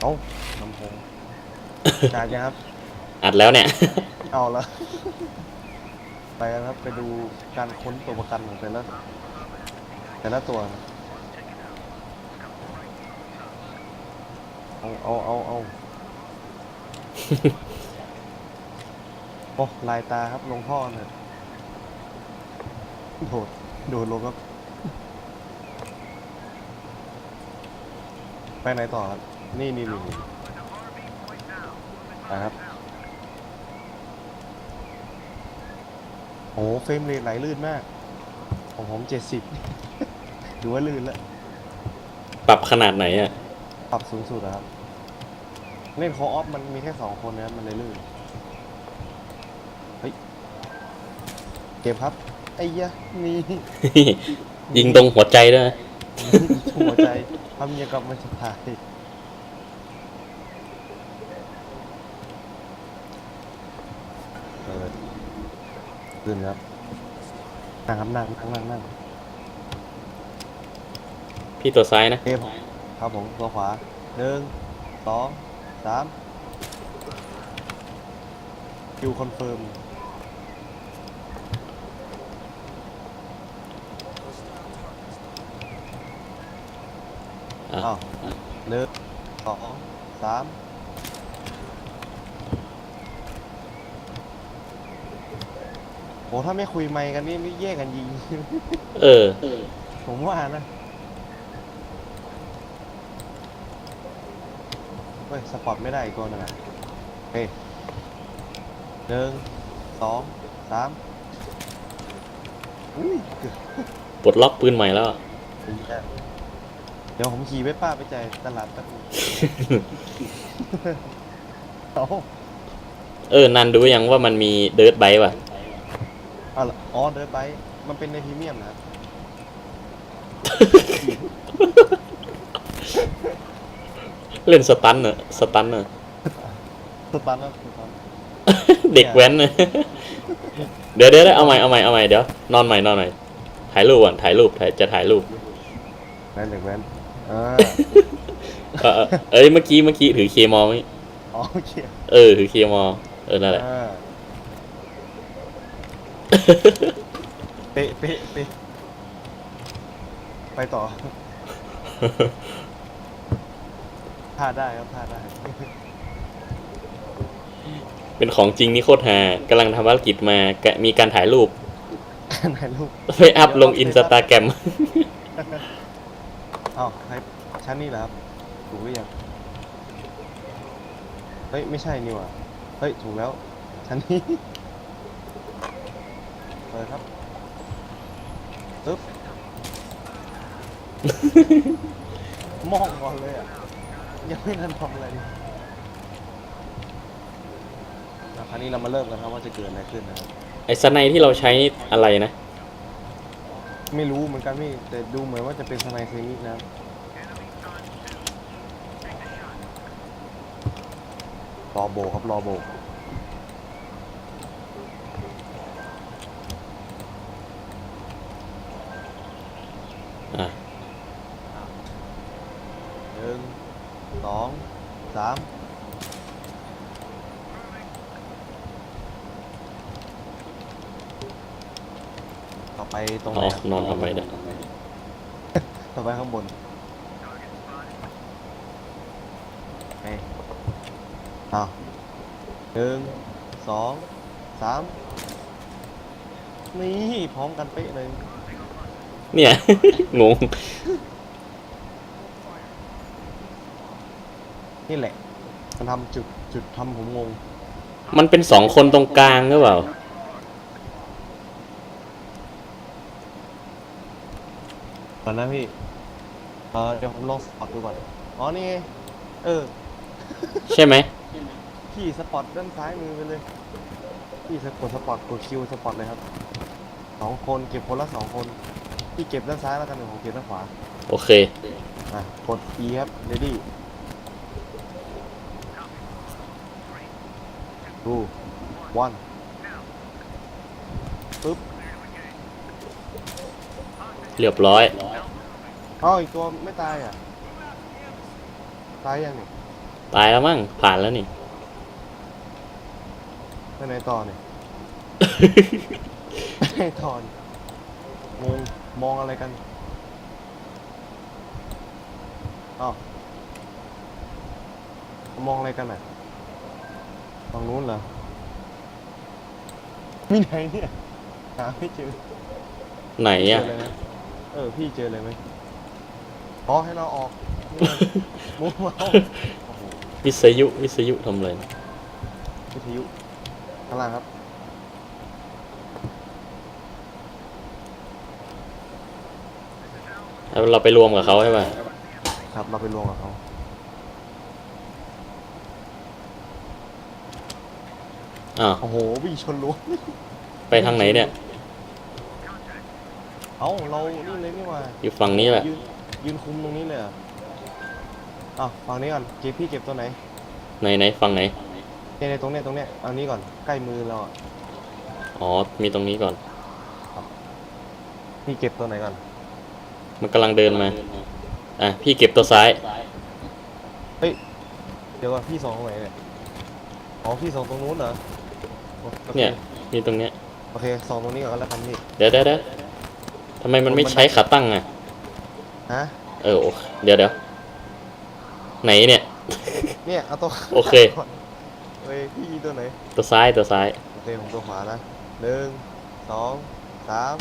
เอ้าลำโพงจานยังครับ อัดแล้วเนี่ย เอาละ ไปกันครับ ไปดูการค้นตัวประกันของแต่ละแต่ละตัวนะเอาเอาเอาเอาโอ้ลายตาครับลงท่อเนี่ยโดด โดดลงครับ ไปไหนต่อครับ นี่นี่นี่นี่ไปครับ โอ้เฟรมเรทไหลลื่นมาก ของผมเจ็ดสิบถือว่าลื่นแล้ว ปรับขนาดไหนอะ ปรับสูงสุดอะครับ เล่นโคออฟมันมีแค่สองคนนะครับ มันเลยลื่น เฮ้ย เก็บครับ ไอ้ยะนี่ ยิงตรงหัวใจด้วยนะ หัวใจทำยังกับมันจะตายเปิดขึ้นครับนั่งครับนั่งนั่งนั่งนั่งพี่ตัวซ้ายนะเกมครับผมตัวขวาหนึ่งสองสามคิวคอนเฟิร์ม อะอ้าวหนึ่งสองสามโหถ้าไม่คุยไมค์กันนี่นี่แย่กันยิง เออ ผมว่านะเฮ้ย สปอร์ตไม่ได้อีกตัวหนึงอะเฮ้ยหนึ่งสองสามอุ้ยเกือบปลดล็อกปืนใหม่แล้วอะถึงแล้ว เดี๋ยวผมขี่ไปป้าไปจ่ายตลาดแป๊บนึงเอาเออ นันดูยังว่ามันมีเดิร์ดไบค์ป่ะ เอาล่ะอ๋อเดินไปมันเป็นในพรีเมียมนะครับเล่นสตันเนอะสตันเนอะ สตาร์ทแล้วสตาร์ทเด็กแว้นเนอะเดี๋ยวเดี๋ยวเดี๋ยวเอาใหม่เอาใหม่เอาใหม่เดี๋ยวนอนใหม่นอนใหม่ถ่ายรูปก่อนถ่ายรูปถ่ายจะถ่ายรูป แว้นเด็กแว้น อ่าเออเออเอ้ยเมื่อกี้เมื่อกี้ถือเคมอไหมอ๋อโอเคเออถือเคมอเออนั่นแหละอ่าเป๊ะเป๊ะเป๊ะไปต่อพลาดได้ครับพลาดได้ เป็นของจริงนี่โคตรฮากำลังทำภารกิจมากะมีการถ่ายรูป ถ่ายรูปไปอัพลงอินสตาแกรม อ้าวให้ชั้นนี้เหรอครับถูกหรือยังเฮ้ยไม่ใช่นี่หว่าเฮ้ยถูกแล้ว ชั้นนี้ เปิดครับปึ๊บ มองก่อนเลยอะ ยังไม่ทันทำอะไรเลยอะคราวนี้เรามาเริ่มกันครับว่าจะเกิดอะไรขึ้นนะครับไอ้สไนที่เราใช้นี่อะไรนะ ไม่รู้เหมือนกันพี่ แต่ดูเหมือนว่าจะเป็นสไนเซมินะครับรอโบกครับรอโบกอะหนึ่งสองสาม ไปตรงไหอ๋นอครับนอนทำไมเนี่ยต่อไปข้างบนไปอ้าวหนึ่งสองสามนี่พร้อมกันเป๊ะเลยเนี่ย งงนี่แหละ มันทำจุดจุดทำผมงง มันเป็นสองคนตรงกลางหรือเปล่า ก่อนนะพี่เออเดี๋ยวผมลองสปอตดูก่อน อ๋อนี่ไงเออ ใช่ไหมพี่สปอตด้านซ้ายมือไปเลยพี่สกดสปอตกดคิวสปอตเลยครับสองคนเก็บคนละสองคนพี่เก็บด้านซ้ายแล้วกันเดี๋ยวผมเก็บด้านขวาโอเค อะกด E ครับ ready ดู one ปึ๊บ เรียบร้อยเอ้าอีกตัวไม่ตายอะ ตายยังนี่ตายแล้วมั้งผ่านแล้วนี่ ไปไหนต่อเนี่ย ไปไหนต่อนี่งงมองอะไรกันเอ้าวมองอะไรกันอะฝั่งนู้นเหรอมีไหนเนี่ยหาไม่เจอไหนเจอะอเลยนะ เออ พี่เจอเลยไหมอ๋อให้เราออกนี่ไงมุมเอาโอ้โหวิทยุวิทยุทำอะไรวิทยุข้างล่างครับเราไปรวมกับเขาใช่ป่ะครับเราไปรวมกับเขาอ้าวโอ้โหวิ่งชนรั้วไปทางไหนเนี่ยเอ้าเรานี่เลยนี่หว่าอยู่ฝั่งนี้แหละยืนยืนคุมตรงนี้เลยเหรออ้าวฝั่งนี้ก่อนเก็บพี่เก็บตัวไหนไหนไหนฝั่งไหนเนี่ยในตรงเนี้ยตรงเนี้ยเอานี้ก่อนใกล้มือเราอะอ๋อมีตรงนี้ก่อน พี่เก็บตัวไหนก่อน มันกำลังเดินมาอะพี่เก็บตัวซ้ายเดี๋ยวก่อนพี่สองตรงไหนเนี่ยอ๋อพี่สองตรงนู้นเหรอโอคเนี่ย มีตรงเนี้ย โอเคสองตรงนี้ก่อนก็แล้วกันพี่เดี๋ยวเดี๋ยวเดี๋ยว ทำไมมันไม่ใช้ขาตั้งอะ ฮะเออโอเคเดี๋ยวเดี๋ยวไหนเนี่ย เนี่ยเอาตัวโอเคก่อนเฮ้ยพี่ตัวไหนตัวซ้ายตัวซ้ายโอเคผมตัวขวานะหนึ่งสองสาม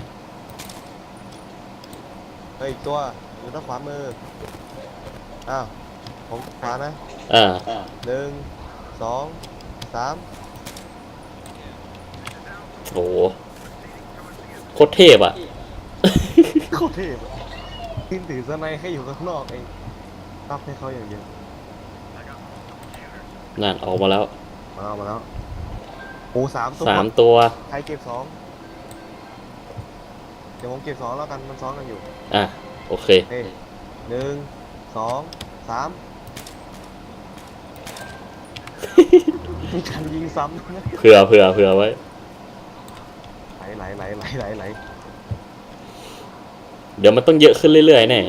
เฮ้ยอีกตัวอยู่ด้านขวามืออ้าวผมขวานะอ่าหนึ่งสองสามโอ้โหโคตรเทพอะ โคตรเทพอะขึ้นถือสไนให้อยู่ข้างนอกเองรับให้เขาอย่างเดียวนั่นออกมาแล้วมาเอามาแล้วโอ้สามตัวสามตัว ใครเก็บสองเดี๋ยวผมเก็บสองแล้วกันมันซ้อนกันอยู่อะ โอเค เฮ้ยหนึ่งสองสามมีการยิงซ้ำนะเผื่อเผื่อเผื่อไว้ ไหลไหลไหลไหลไหลไหล เดี๋ยวมันต้องเยอะขึ้นเรื่อยๆแน่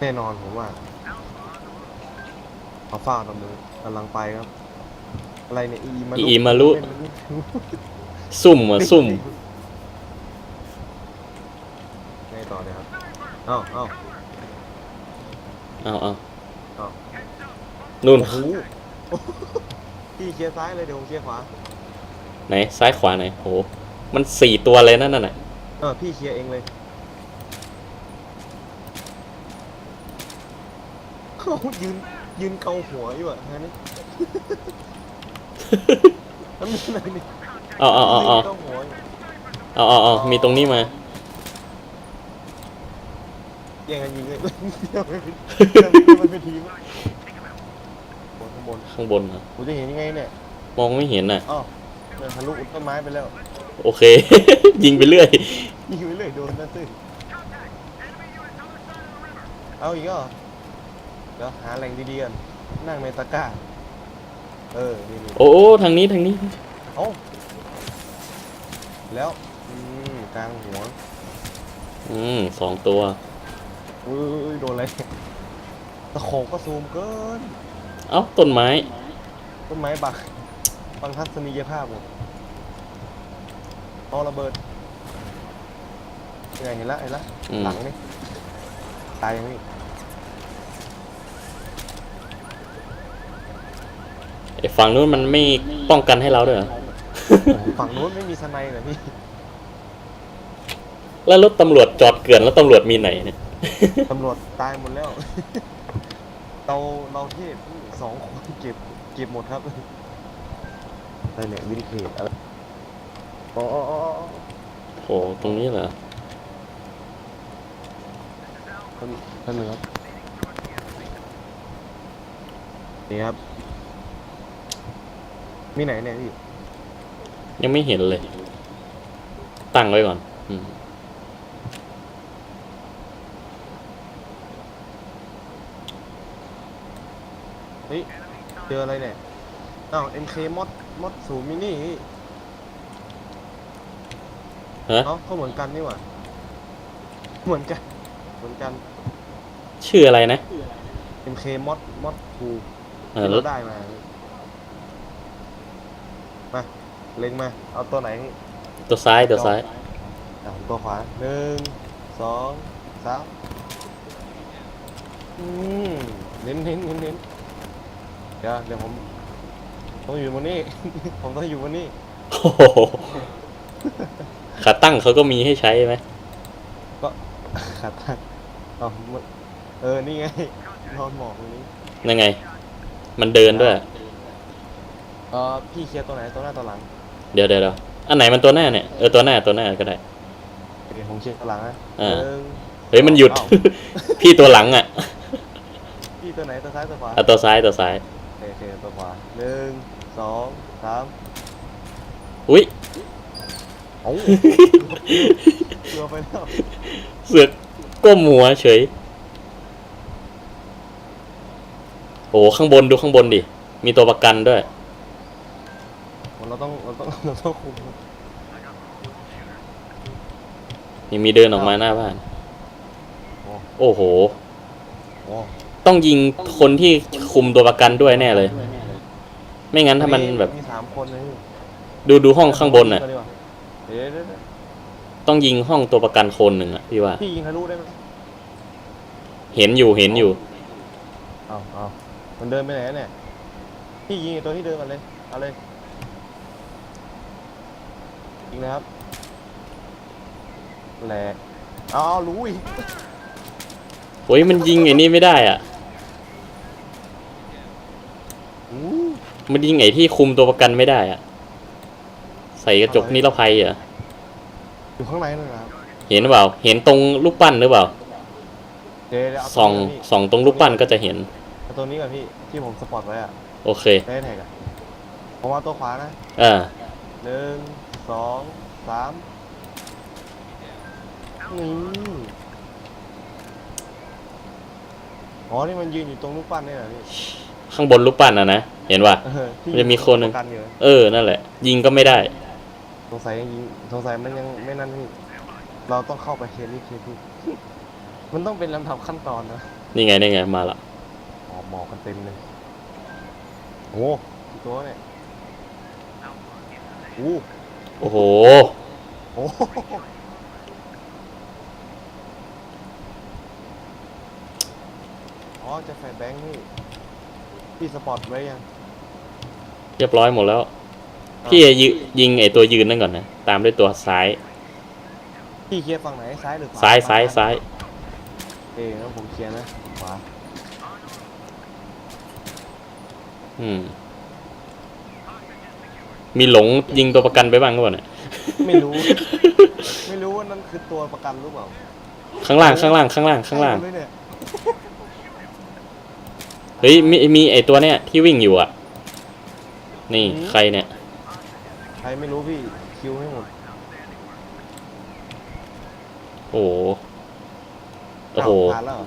แน่นอนผมว่าเอาฟ้าตบมือกำลังไปครับ อะไรเนี่ยอีมารุอีมารุเล่นมันซุ่มอะซุ่มไงต่อเนี่ยครับเอ้าเอ้าเอาเอาเอ้านู่นโอ้โหพี่เคลียร์ซ้ายเลยเดี๋ยวผมเคลียร์ขวาไหนซ้ายขวาไหนโหมันสี่ตัวเลยนั่นน่ะเออพี่เคลียร์เองเลยเขา ยืนยืนเกาหัวอยู่อะฮะนี่แล้วมีอะไรนี่เอาเอาเอาเอายืนเกาหัวอยู่เอาเอาเอามีตรงนี้มา แย่งกันยิงเลยเดี๋ยวไม่เป็นเดี๋ยวมันเป็นทีมบนข้างบนข้างบนเหรอกูจะเห็นยังไงเนี่ยมองไม่เห็นน่ะอ้าวเดินทะลุต้นไม้ไปแล้วโอเค ยิงไปเรื่อย ยิงไปเรื่อยโดนนั่นสิเอาอีกแล้วเหรอเดี๋ยวหาแหล่งดีๆกันนั่งในตะกร้า เออนี่นี่โอ้โอ้ทางนี้ทางนี้ เอ้าแล้วอืมกลางหัวอืมสองตัว อุ้ยโดนอะไรตะโขกก็ซูมเกิน เอ้าต้นไม้ ต้นไม้บักบังทัศนียภาพหมดเอาระเบิดยังไงเห็นละเห็นละอืม หลังนี่ตายยังนี่ ไอ้ฝั่งนู้นมันไม่ป้องกันให้เราด้วยเหรอ ฝั่งนู้นไม่มีสไนเลยพี่ แล้วรถตำรวจจอดเกลื่อนแล้วตำรวจมีไหนเนี่ย ตำรวจตายหมดแล้ว เราเราเทพสองคนเก็บเก็บหมดครับอะไรเนี่ยวินเคทอะไรอ๋ออ๋ออ๋ออ๋อโห ตรงนี้เหรอ ท่านท่านหนึ่งครับนี่ครับ มีไหนเนี่ยพี่ยังไม่เห็นเลย ตั้งไว้ก่อนอืมเฮ้ยเจออะไรเนี่ยอ้าว MK มดมดสูมินี่ฮะ เอ้าเขาเหมือนกันนี่หว่าเหมือนกัน เหมือนกัน ชื่ออะไรนะ MK มอดมอดทูเออที่เราได้มามา เล็งมา เอาตัวไหนตัวซ้ายตัวซ้ายอะผมตัวขวาหนึ่งสองสามอืมเน้นเน้นเน้นเน้นเดี๋ยวเดี๋ยวผมต้องอยู่บนนี้ ผมต้องอยู่บนนี้โอ้โหขาตั้งเขาก็มีให้ใช้ไหมขาดตัดเอามันเออ นี่ไง นอนหมอบตรงนี้ยังไง มันเดินด้วย เออพี่เคลียร์ตัวไหนตัวหน้าตัวหลัง เดี๋ยวเดี๋ยวเดี๋ยวอันไหนมันตัวหน้าเนี่ย เออตัวหน้าตัวหน้าก็ได้ เดี๋ยวผมเคลียร์ตัวหลังนะอ่า หนึ่งเฮ้ยมันหยุดเอ้า พี่ตัวหลังอะพี่ตัวไหนตัวซ้ายตัวขวาเอาตัวซ้ายตัวซ้าย โอเคโอเคตัวขวาหนึ่งสองสามอุ้ยเอ้าเกือบไปแล้วเสือกก้มหัวเฉย โอ้ข้างบนดูข้างบนดิ มีตัวประกันด้วย เราต้องเราต้องเราต้องคุมนี่มีเดินออกมาหน้าบ้านโอ้โอ้โห โอ้ต้องยิงคนที่คุมตัวประกันด้วยแน่เลย ไม่งั้นถ้ามันแบบมีสามคนเลยดูดูห้องข้างบนน่ะ เดี๋ยวเดี๋ยวเดี๋ยวต้องยิงห้องตัวประกันคนหนึ่งอะพี่ว่า พี่ยิงทะลุได้ไหมเห็นอยู่เห็นอยู่ เอาเอามันเดินไปไหนเนี่ยพี่ยิงไอ้ตัวที่เดินกันเลยเอาเลย ยิงนะครับแหละเอาเอารู้อีกโอ้ยมันยิงไอ้นี่ไม่ได้อะ อู้มันยิงไอ้ที่คุมตัวประกันไม่ได้อะ ใส่กระจกนิรภัยอะ อยู่ข้างในนั่นนะครับเห็นหรือเปล่า เห็นตรงลูกปั้นหรือเปล่า เดี๋ยวเดี๋ยวเอาส่องตัวนี้ก่นพี่ส่องตรงลูกปั้นก็จะเห็น เอาตัวนี้ก่อนพี่ที่ผมสปอร์ตไว้อะโอเค ได้แท็กอะผมเอาตัวขวานะอ่าหนึ่ง สองสามนี่อ๋อนี่มันยืนอยู่ตรงลูกปั้นนี่เหรอพี่ข้างบนลูกปั้นอะนะ เห็นป่ะ เออที่มันจะมีคนหนึ่งประกันอยู่เออ นั่นแหละ ยิงก็ไม่ได้ สงสัยยังยิงสงสัยมันยังไม่นั่นพี่เราต้องเข้าไปเคลียร์นี่เคลียร์พี่มันต้องเป็นลำดับขั้นตอนนะนี่ไงนี่ไงมาละหมอบหมอบกันเต็มเลยโอ้กี่ตัวเนี่ยอู้ โอ้โห โอ้โหอ๋อจะแฟร์แบงค์นี่พี่สปอร์ตไว้ยังเรียบร้อยหมดแล้ว พี่ยิยิงไอ้ตัวยืนนั่นก่อนนะ ตามด้วยตัวซ้าย พี่เคลียร์ฝั่งไหนซ้ายหรือขวาซ้ายซ้ายซ้ายเอ้แล้วผมเคลียร์นะขวาอืม มีหลงยิงตัวประกันไปบ้างก็เปล่าเนี่ยไม่รู้ ไม่รู้ว่านั่นคือตัวประกันหรือเปล่าข้างล่างข้างล่างข้างล่างข้างล่าง ใช่เลยเนี่ยเฮ้ยมีมีไอตัวเนี้ยที่วิ่งอยู่อะ นี่ใครเนี่ย ใครไม่รู้พี่คิวให้หมดโอ้โหโอ้โหาวผ่านแล้วเหรอ